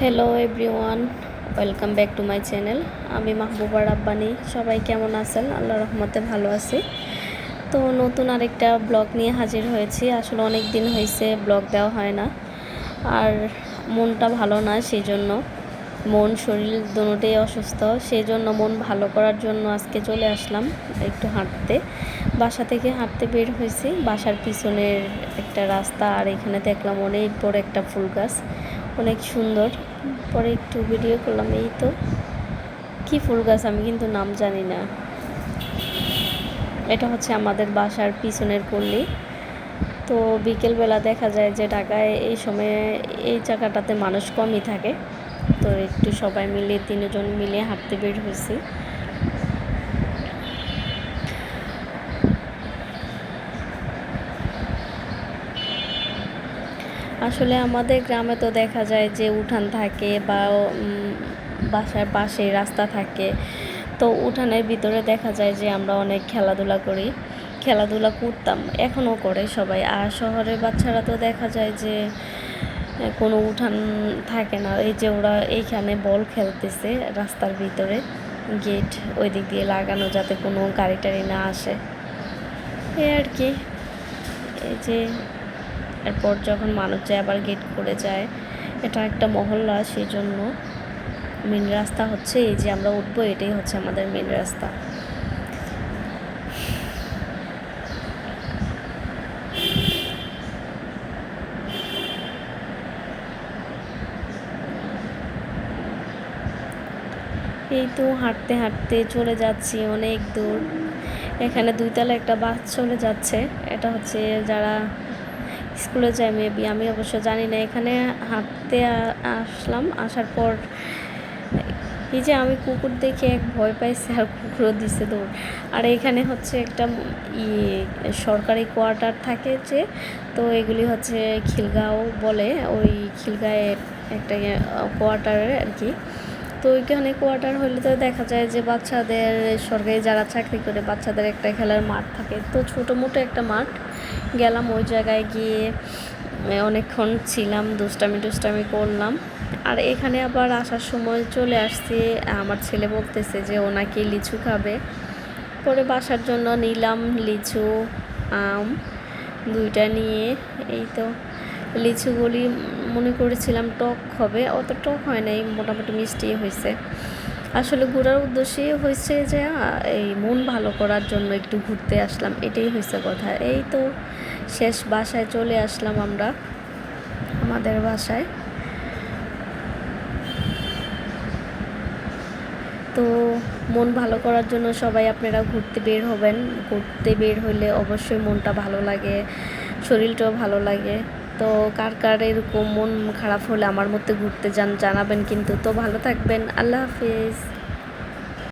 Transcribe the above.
Hello everyone welcome back to my channel আমি মাহবুবা রাব্বানি সবাই কেমন আছেন? আল্লাহ রহমতে ভালো আছি। তো নতুন আরেকটা ব্লগ নিয়ে হাজির হয়েছি। আসলে অনেক দিন হয়েছে, ব্লগ দেওয়া হয় না। আর মনটা ভালো না সেই জন্য মন, শরীর দুটোই অসুস্থ। সেই জন্য মন ভালো করার জন্য আজকে চলে আসলাম একটু হাঁটতে। বাসা থেকে হাঁটতে বের হয়েছি। বাসার পিছনের একটা রাস্তা, আর এখানে দেখলাম অনেক বড় একটা ফুল গাছ। অনেক সুন্দর। পরে একটু ভিডিও করলাম, এই তো। কি ফুল গাছ আমি কিন্তু নাম জানি না। এটা হচ্ছে আমাদের বাসার পিছনের পল্লী তো বিকেলবেলা দেখা যায় যে ঢাকায় এই সময়ে এই জায়গাটাতে মানুষ কমই থাকে। তো একটু সবাই মিলে, তিনজন মিলে হাঁটতে বের হয়েছি। আসলে আমাদের গ্রামে তো দেখা যায় যে উঠান থাকে বা বাসার পাশে রাস্তা থাকে। তো উঠানের ভিতরে দেখা যায় যে আমরা অনেক খেলাধুলা করি, খেলাধুলা করতাম এখনও করে সবাই। আর শহরের বাচ্চারা তো দেখা যায় যে কোনো উঠান থাকে না। এই যে ওরা এইখানে বল খেলতেছে রাস্তার ভিতরে, গেট ওই দিক দিয়ে লাগানো যাতে কোনো গাড়ি টাড়ি না আসে। এই আর কি। এই যে এরপর যখন মানুষ যায়, আবার গেট করে যায়, এটা একটা মহল্লা সেই জন্য মেন রাস্তা হচ্ছে এই যে আমরা উঠবো, এটাই হচ্ছে আমাদের মেন রাস্তা। এই তো হাঁটতে হাঁটতে চলে যাচ্ছি অনেক দূর। এখানে দুইতলা একটা বাস চলে যাচ্ছে। এটা হচ্ছে যারা স্কুলে যাই মেবি আমি অবশ্য জানি না। এখানে হাঁটতে আসলাম, আসার পর, এই যে আমি কুকুর দেখে এক ভয় পাইছি, আর কুকুরও দিছে দৌড়। আর এখানে হচ্ছে একটা ই, সরকারি কোয়ার্টার থাকে যে, তো এগুলি হচ্ছে খিলগাঁও বলে, ওই খিলগাঁয়ে একটা কোয়ার্টারে আর কি। তো ওইখানে কোয়ার্টার হলে তো দেখা যায় যে বাচ্চাদের সরকারি যারা চাকরি করে, বাচ্চাদের একটা খেলার মাঠ থাকে। তো ছোটো মোটো একটা মাঠ। গেলাম ওই জায়গায় গিয়ে অনেকক্ষণ ছিলাম, দুষ্টামি টুষ্টামি করলাম। আর এখানে আবার আসার সময় চলে আসছি। আমার ছেলে বলতেছে যে ও নাকি লিচু খাবে। পরে বাসার জন্য নিলাম লিচু, আম, দুইটা নিয়ে। এই তো। লিচুগুলি মনে করেছিলাম টক হবে, অত টক হয় নাই, মোটামুটি মিষ্টি হয়েছে। আসলে ঘোরার উদ্দেশ্যই হয়েছে যে এই মন ভালো করার জন্য একটু ঘুরতে আসলাম, এটাই হয়েছে কথা। এই তো শেষ বাসায় চলে আসলাম আমরা, আমাদের বাসায়। তো মন ভালো করার জন্য সবাই আপনারা ঘুরতে বের হবেন, ঘুরতে বের হলে অবশ্যই মনটা ভালো লাগে, শরীরটাও ভালো লাগে। তো কার কার এরকম মন খারাপ হলে আমার মধ্যে ঘুরতে যান, জানাবেন, কিন্তু তো ভালো থাকবেন। আল্লাহ হাফিজ।